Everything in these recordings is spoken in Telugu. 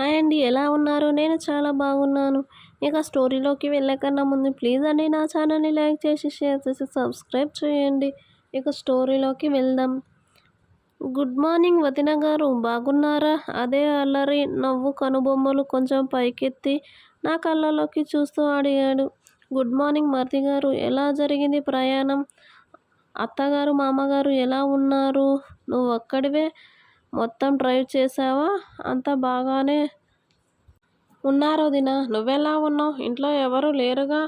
హాయ్ అండి ఎలా ఉన్నారు? నేను చాలా బాగున్నాను. ఇక స్టోరీలోకి వెళ్ళకన్నా ముందు ప్లీజ్ అండి నా ఛానల్ని లైక్ చేసి షేర్ చేసి సబ్స్క్రైబ్ చేయండి. ఇక స్టోరీలోకి వెళ్దాం. గుడ్ మార్నింగ్ వదిన గారు బాగున్నారా? అదే అల్లరి నవ్వు కనుబొమ్మలు కొంచెం పైకెత్తి నా కళ్ళలోకి చూస్తూ అడిగాడు. గుడ్ మార్నింగ్ మర్తి గారు ఎలా జరిగింది ప్రయాణం? అత్తగారు మామగారు ఎలా ఉన్నారు? నువ్వు ఒక్కడివే మొత్తం డ్రైవ్ చేసావా? అంతా బాగానే ఉన్నారు వదినా నువ్వెలా ఉన్నావు? ఇంట్లో ఎవరు లేరుగా?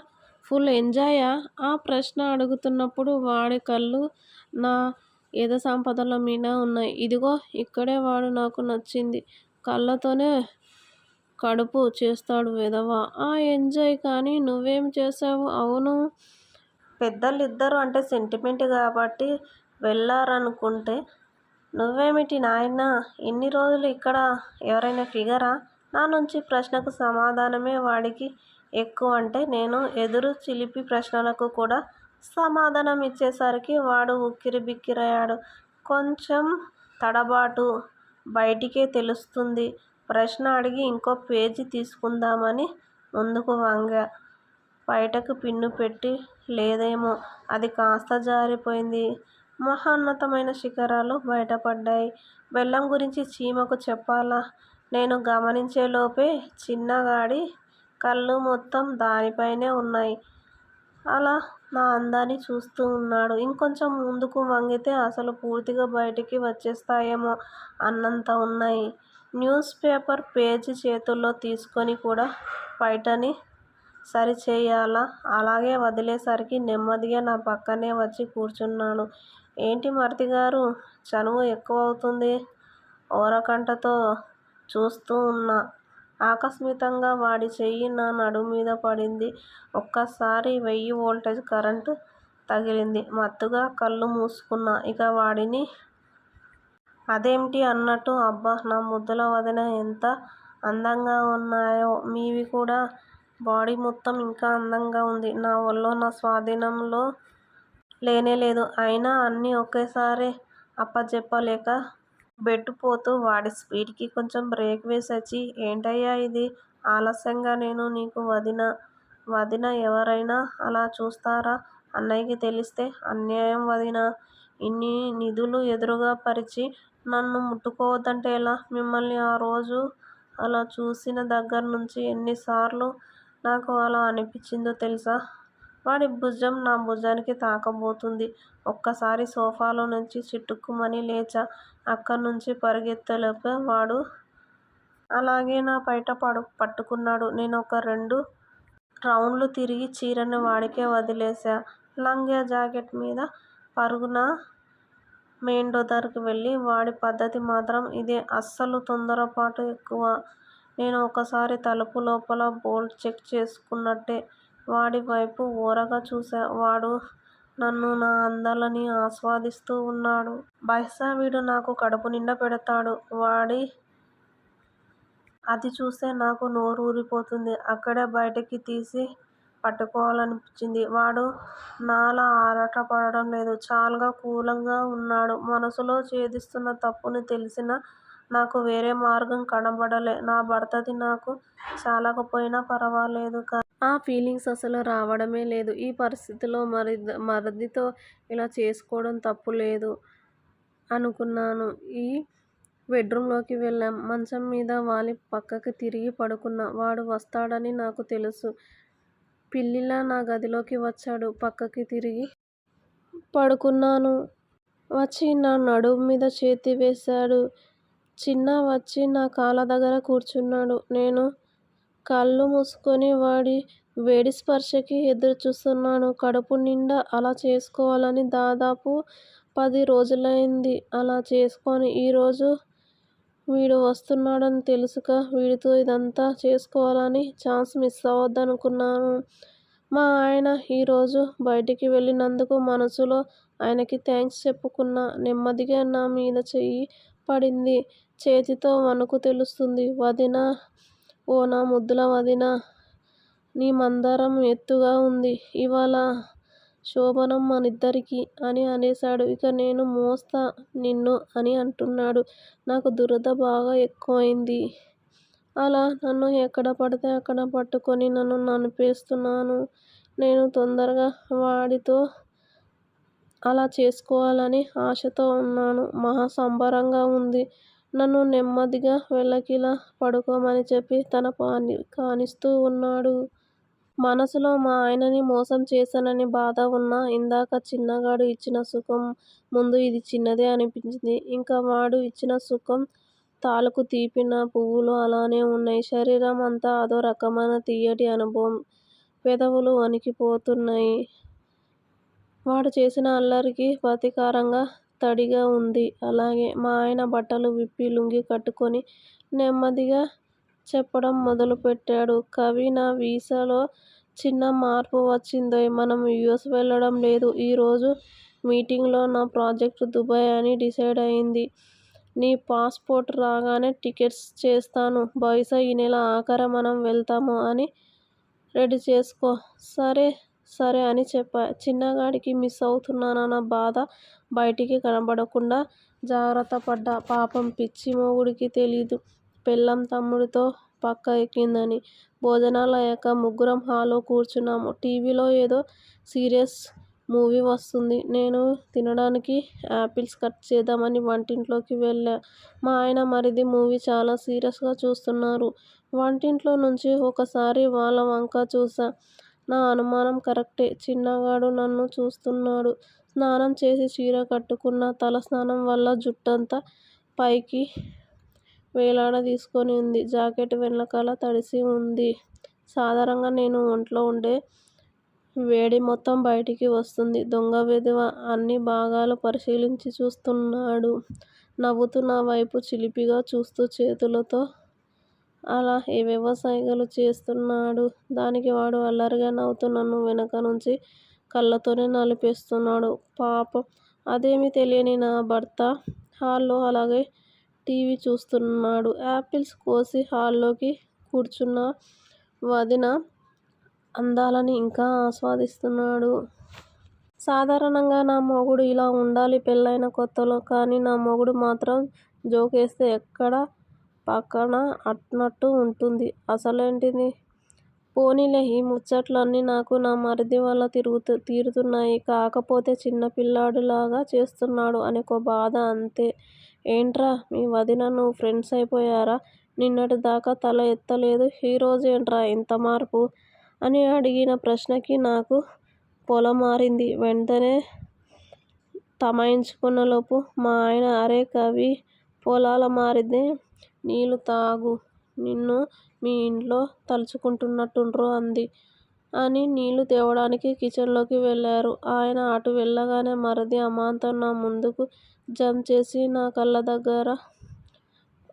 ఫుల్ ఎంజాయా? ఆ ప్రశ్న అడుగుతున్నప్పుడు వాడి కళ్ళు నా ఏదో సంపదల మీద ఉన్నాయి. ఇదిగో ఇక్కడే వాడు నాకు నచ్చింది. కళ్ళతోనే కడుపు చేస్తాడు విధవా. ఆ ఎంజాయ్ కానీ నువ్వేం చేసావు అవును. పెద్దలిద్దరు అంటే సెంటిమెంట్ కాబట్టి వెళ్ళారనుకుంటే నువ్వేమిటి నాయన? ఇన్ని రోజులు ఇక్కడ ఎవరైనా ఫిగరా? నా నుంచి ప్రశ్నకు సమాధానమే వాడికి ఎక్కువ అంటే నేను ఎదురు చిలిపి ప్రశ్నలకు కూడా సమాధానం ఇచ్చేసరికి వాడు ఉక్కిరి బిక్కిరయ్యాడు. కొంచెం తడబాటు బయటికే తెలుస్తుంది. ప్రశ్న అడిగి ఇంకో పేజీ తీసుకుందామని ముందుకు వంగా. బయటకు పిన్ను పెట్టి లేదేమో అది కాస్త జారిపోయింది. మహోన్నతమైన శిఖరాలు బయటపడ్డాయి. బెల్లం గురించి చీమకు చెప్పాలా? నేను గమనించేలోపే చిన్నగాడి కళ్ళు మొత్తం దానిపైనే ఉన్నాయి. అలా నా అందాన్ని చూస్తూ ఉన్నాడు. ఇంకొంచెం ముందుకు వంగితే అసలు పూర్తిగా బయటికి వచ్చేస్తాయేమో అన్నంత ఉన్నాయి. న్యూస్ పేపర్ పేజీ చేతుల్లో తీసుకొని కూడా బయటని సరిచేయాలా? అలాగే వదిలేసరికి నెమ్మదిగా నా పక్కనే వచ్చి కూర్చున్నాడు. ఏంటి మరిదిగారు చనువు ఎక్కువవుతుంది. ఓరకంటతో చూస్తూ ఉన్నా. ఆకస్మికంగా వాడి చెయ్యి నా నడుము మీద పడింది. ఒక్కసారి వెయ్యి వోల్టేజ్ కరెంటు తగిలింది. మత్తుగా కళ్ళు మూసుకున్నా. ఇక వాడిని అదేంటి అన్నట్టు అబ్బా నా ముద్దుల వదిన ఎంత అందంగా ఉన్నాయో. మీవి కూడా. బాడీ మొత్తం ఇంకా అందంగా ఉంది. నా వల్ల నా స్వాధీనంలో లేనేలేదు అయినా అన్నీ ఒకేసారి అప్పజెప్పలేక బెట్టుపోతూ వాడి స్పీడ్కి కొంచెం బ్రేక్ వేసొచ్చి ఏంటయ్యా ఇది? ఆలస్యంగా నేను నీకు వదిన వదిన ఎవరైనా అలా చూస్తారా? అన్నయ్యకి తెలిస్తే అన్యాయం వదినా. ఇన్ని నిధులు ఎదురుగా పరిచి నన్ను ముట్టుకోవద్దంటే ఎలా? మిమ్మల్ని ఆ రోజు అలా చూసిన దగ్గర్నుంచి ఎన్నిసార్లు నాకు అలా అనిపించిందో తెలుసా? వాడి భుజం నా భుజానికి తాకబోతుంది. ఒక్కసారి సోఫాలో నుంచి చిటుక్కుమని లేచా. అక్కడ్నుంచి పరిగెత్తలేపే వాడు అలాగే నా బయట పడు పట్టుకున్నాడు. నేను ఒక రెండు రౌండ్లు తిరిగి చీరని వాడికే వదిలేసా లంగా జాకెట్ మీద పరుగున మెయిన్ డోర్ వెళ్ళి వాడి పద్ధతి మాత్రం ఇదే. అస్సలు తొందరపాటు ఎక్కువ. నేను ఒకసారి తలుపు లోపల బోల్ట్ చెక్ చేసుకున్నట్టే. వాడి వైపు ఓరగా చూశా. వాడు నన్ను నా అందాలని ఆస్వాదిస్తూ ఉన్నాడు. బహుశా వీడు నాకు కడుపునిండా పెడతాడు. వాడి అది చూస్తే నాకు నోరు ఊరిపోతుంది. అక్కడే బయటికి తీసి పట్టుకోవాలనిపించింది. వాడు నాలా ఆరాటపడడం లేదు. చాలా కూల్గా ఉన్నాడు. మనసులో ఛేదిస్తున్న తప్పుని తెలిసినా నాకు వేరే మార్గం కనబడలే. నా భర్తది నాకు చాలకపోయినా ఫరవాలేదు కానీ ఆ ఫీలింగ్స్ అసలు రావడమే లేదు. ఈ పరిస్థితిలో మరిదితో ఇలా చేసుకోవడం తప్పులేదు అనుకున్నాను. ఈ బెడ్ రూమ్లోకి వెళ్ళాం. మంచం మీద వాలి పక్కకి తిరిగి పడుకున్నా. వాడు వస్తాడని నాకు తెలుసు. పిల్లిలా నా గదిలోకి వచ్చాడు. పక్కకి తిరిగి పడుకున్నాను. వచ్చి నా నడుం మీద చేతి వేశాడు. చిన్న వచ్చి నా కాళ్ళ దగ్గర కూర్చున్నాడు. నేను కళ్ళు మూసుకొని వాడి వేడి స్పర్శకి ఎదురుచూస్తున్నాను కడుపు నిండా అలా చేసుకోవాలని దాదాపు పది రోజులైంది. అలా చేసుకొని ఈరోజు వీడు వస్తున్నాడని తెలుసుక వీడితో ఇదంతా చేసుకోవాలని ఛాన్స్ మిస్ అవ్వద్దనుకున్నాను. మా ఆయన ఈరోజు బయటికి వెళ్ళినందుకు మనసులో ఆయనకి థాంక్స్ చెప్పుకున్నా. నెమ్మదిగా నా మీద చెయ్యి పడింది. చేతితో వణుకు తెలుస్తుంది. వదినా ఓ నా ముద్దుల వదినా నీ మందారం ఎత్తుగా ఉంది. ఇవాళ శోభనం మనిద్దరికీ అని అనేశాడు. ఇక నేను మోస్తా నిన్ను అని అంటున్నాడు. నాకు దురద బాగా ఎక్కువైంది. అలా నన్ను ఎక్కడ పడితే అక్కడ పట్టుకొని నన్ను నలిపేస్తున్నాను. నేను తొందరగా వాడితో అలా చేసుకోవాలని ఆశతో ఉన్నాను. మహా సంబరంగా ఉంది. నన్ను నెమ్మదిగా వెల్లకిలా పడుకోమని చెప్పి తన పాని కానిస్తూ ఉన్నాడు. మనసులో మా ఆయనని మోసం చేశానని బాధ ఉన్నా ఇందాక చిన్నగాడు ఇచ్చిన సుఖం ముందు ఇది చిన్నదే అనిపించింది. ఇంకా వాడు ఇచ్చిన సుఖం తాలూకు తీపిన పువ్వులు అలానే ఉన్నాయి. శరీరం అంతా అదో రకమైన తియ్యటి అనుభవం. పెదవులు వణికిపోతున్నాయి. వాడు చేసిన అల్లరికి ప్రతీకారంగా తడిగా ఉంది. అలాగే మా ఆయన బట్టలు విప్పి లుంగీ కట్టుకొని నెమ్మదిగా చెప్పడం మొదలుపెట్టాడు. కవి నా వీసాలో చిన్న మార్పు వచ్చిందోయ్ మనం యూఎస్ వెళ్ళడం లేదు. ఈ రోజు మీటింగ్లో నా ప్రాజెక్ట్ దుబాయ్ అని డిసైడ్ అయింది. నీ పాస్ పోర్ట్ రాగానే టికెట్స్ చేస్తాను. బహుశా ఈ నెల ఆఖర మనం వెళ్తాము అని రెడీ చేసుకో. సరే సరే అని చెప్పా. చిన్నగాడికి మిస్ అవుతున్నానన్న బాధ బయటికి కనబడకుండా జాగ్రత్తపడ్డా. పాపం పిచ్చి మొగుడికి తెలీదు పెళ్ళాం తమ్ముడితో పక్క ఎక్కిందని. భోజనాలయ్యాక ముగ్గురం హాల్లో కూర్చున్నాము. టీవీలో ఏదో సీరియస్ మూవీ వస్తోంది. నేను తినడానికి ఆపిల్స్ కట్ చేద్దామని వంటింట్లోకి వెళ్ళా. మా ఆయన మరిది మూవీ చాలా సీరియస్గా చూస్తున్నారు. వంటింట్లో నుంచి ఒకసారి వాళ్ళ వంక చూశా. నా అనుమానం కరెక్టే. చిన్నగాడు నన్ను చూస్తున్నాడు. స్నానం చేసి చీర కట్టుకున్నా. తల స్నానం వల్ల జుట్టంతా పైకి వేలాడదీసుకుని ఉంది. జాకెట్ వెనకాల తడిసి ఉంది. సాధారణంగా నేను ఒంట్లో ఉండే వేడి మొత్తం బయటికి వస్తుంది. దొంగ వెధవ అన్ని భాగాలు పరిశీలించి చూస్తున్నాడు. నవ్వుతూ నా వైపు చిలిపిగా చూస్తూ చేతులతో అలా ఏవేవో సైగలు చేస్తున్నాడు. దానికి వాడు అల్లరిగా నవ్వుతూ నన్ను వెనక నుంచి కళ్ళతోనే నలిపేస్తున్నాడు. పాపం అదేమీ తెలియని నా భర్త హాల్లో అలాగే టీవీ చూస్తున్నాడు. ఆపిల్స్ కోసి హాల్లోకి కూర్చున్న వదిన అందాలని ఇంకా ఆస్వాదిస్తున్నాడు. సాధారణంగా నా మొగుడు ఇలా ఉండాలి పెళ్ళయిన కొత్తలో. కానీ నా మొగుడు మాత్రం జోకేస్తే ఎక్కడ పక్కన అట్నట్టు ఉంటుంది. అసలేంటిది పోనీలే ఈ ముచ్చట్లన్నీ నాకు నా మరిది వల్ల తీరుతున్నాయి. కాకపోతే చిన్నపిల్లాడిలాగా చేస్తున్నాడు అనొక బాధ అంతే. ఏంట్రా మీ వదిన నువ్వు ఫ్రెండ్స్ అయిపోయారా? నిన్నటి దాకా తల ఎత్తలేదు. ఈ ఇంత మార్పు? అని అడిగిన ప్రశ్నకి నాకు పొలమారింది. వెంటనే తమాయించుకున్నలోపు మా ఆయన అరే కవి పొలాల మారిదే నీళ్ళు తాగు నిన్ను మీ ఇంట్లో తలుచుకుంటున్నట్టుండ్రు అంది. అని నీళ్ళు తేవడానికి కిచెన్లోకి వెళ్ళారు. ఆయన అటు వెళ్ళగానే మరిది అమాంతం నా ముందుకు జంప్ చేసి నా కళ్ళ దగ్గర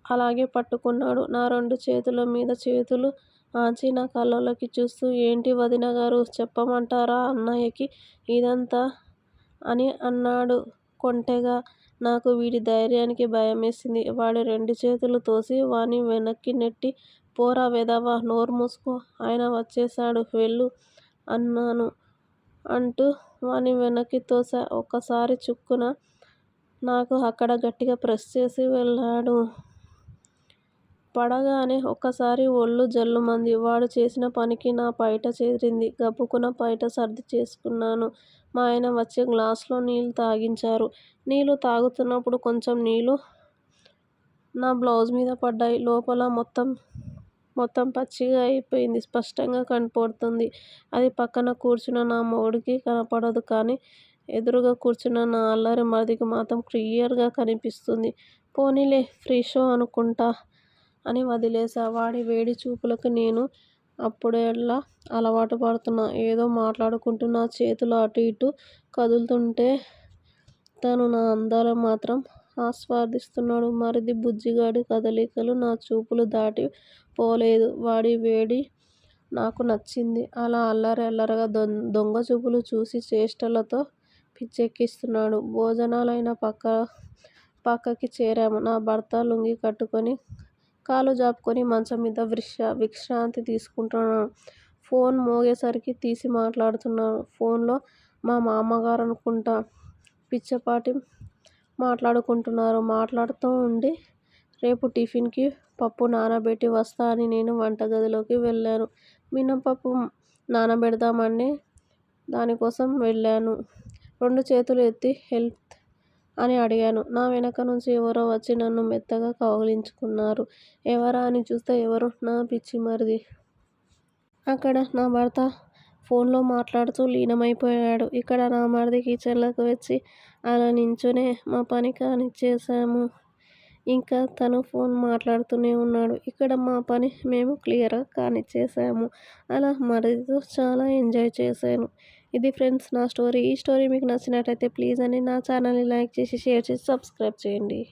అలాగే పట్టుకున్నాడు. నా రెండు చేతుల మీద చేతులు ఆన్చి నా కళ్ళలోకి చూస్తూ ఏంటి వదినగారూ చెప్పమంటారా అన్నయ్యకి ఇదంతా అని అన్నాడు కొంటెగా. నాకు వీడి ధైర్యానికి భయమేసింది. వాడి రెండు చేతులూ తోసి వాణ్ణి వెనక్కి నెట్టి పోరా వెధవా నోరు మూసుకో ఆయన వచ్చేశాడు వెళ్ళు అన్నాను అంటూ వాణ్ణి వెనక్కి తోశా. ఒక్కసారి చుక్కున నాకు అక్కడ గట్టిగా ప్రెస్ చేసి వెళ్ళాడు. పడగానే ఒక్కసారి ఒళ్ళు జల్లుమంది. వాడు చేసిన పనికి నా పైట చేరింది. గబుక్కున పైట సర్ది చేసుకున్నాను. మా ఆయన వచ్చి గ్లాసులో నీళ్ళు తాగించారు. నీళ్ళు తాగుతున్నప్పుడు కొంచెం నీళ్ళు నా బ్లౌజ్ మీద పడ్డాయి. లోపల మొత్తం పచ్చిగా అయిపోయింది. స్పష్టంగా కనపడుతోంది. అది పక్కన కూర్చున్న నా మొగుడికి కనపడదు కానీ ఎదురుగా కూర్చున్న నా అల్లరి మరిదికి మాత్రం క్లియర్గా కనిపిస్తుంది. పోనీలే ఫ్రీ షో అనుకుంటా అని వదిలేశా. వాడి వేడి చూపులకి నేను అప్పుడేలా అలవాటు పడుతున్నా. ఏదో మాట్లాడుకుంటూ నా చేతులు అటూ ఇటూ కదులుతుంటే తను నా అందాలను మాత్రం ఆస్వాదిస్తున్నాడు. మరిది బుజ్జిగాడి కదలికలు నా చూపులు దాటి పోలేదు. వాడి వేడి నాకు నచ్చింది. అలా అల్లరి అల్లరిగా దొంగచూపులు చూసి చేష్టలతో పిచ్చెక్కిస్తున్నాడు. పక్క పక్కకి చేరాము. నా భర్త లుంగీ కట్టుకుని కాళ్ళు జాపుకొని మంచం మీద విశ్రాంతి తీసుకుంటున్నాను ఫోన్ మోగేసరికి తీసి మాట్లాడుతున్నాను. ఫోన్లో మా మామగారు అనుకుంటా పిచ్చపాటి మాట్లాడుకుంటున్నారు. మాట్లాడుతూ ఉండి రేపు టిఫిన్కి పప్పు నానబెట్టి వస్తా అని నేను వంటగదిలోకి వెళ్ళాను మినపప్పు నానబెడదామని దానికోసం వెళ్ళాను రెండు చేతులు ఎత్తి హెల్త్ అని అడిగాను. నా వెనక నుంచి ఎవరో వచ్చి నన్ను మెత్తగా కౌగిలించుకున్నారు. ఎవరా అని చూస్తే ఎవరు? నా పిచ్చి మరిది. అక్కడ నా భర్త ఫోన్లో మాట్లాడుతూ లీనమైపోయాడు. ఇక్కడ నా మరిది కిచెన్లోకి వచ్చి అలా నించునే మా పని కానిచ్చేసాము ఇంకా తను ఫోన్ మాట్లాడుతూనే ఉన్నాడు. ఇక్కడ మా పని మేము క్లియర్గా కానిచ్చేసాము అలా మరిదితో చాలా ఎంజాయ్ చేశాను. ఇది ఫ్రెండ్స్ నా స్టోరీ. ఈ స్టోరీ మీకు నచ్చినట్టయితే ప్లీజ్ అని నా ఛానల్ని లైక్ చేసి షేర్ చేసి సబ్స్క్రైబ్ చేయండి.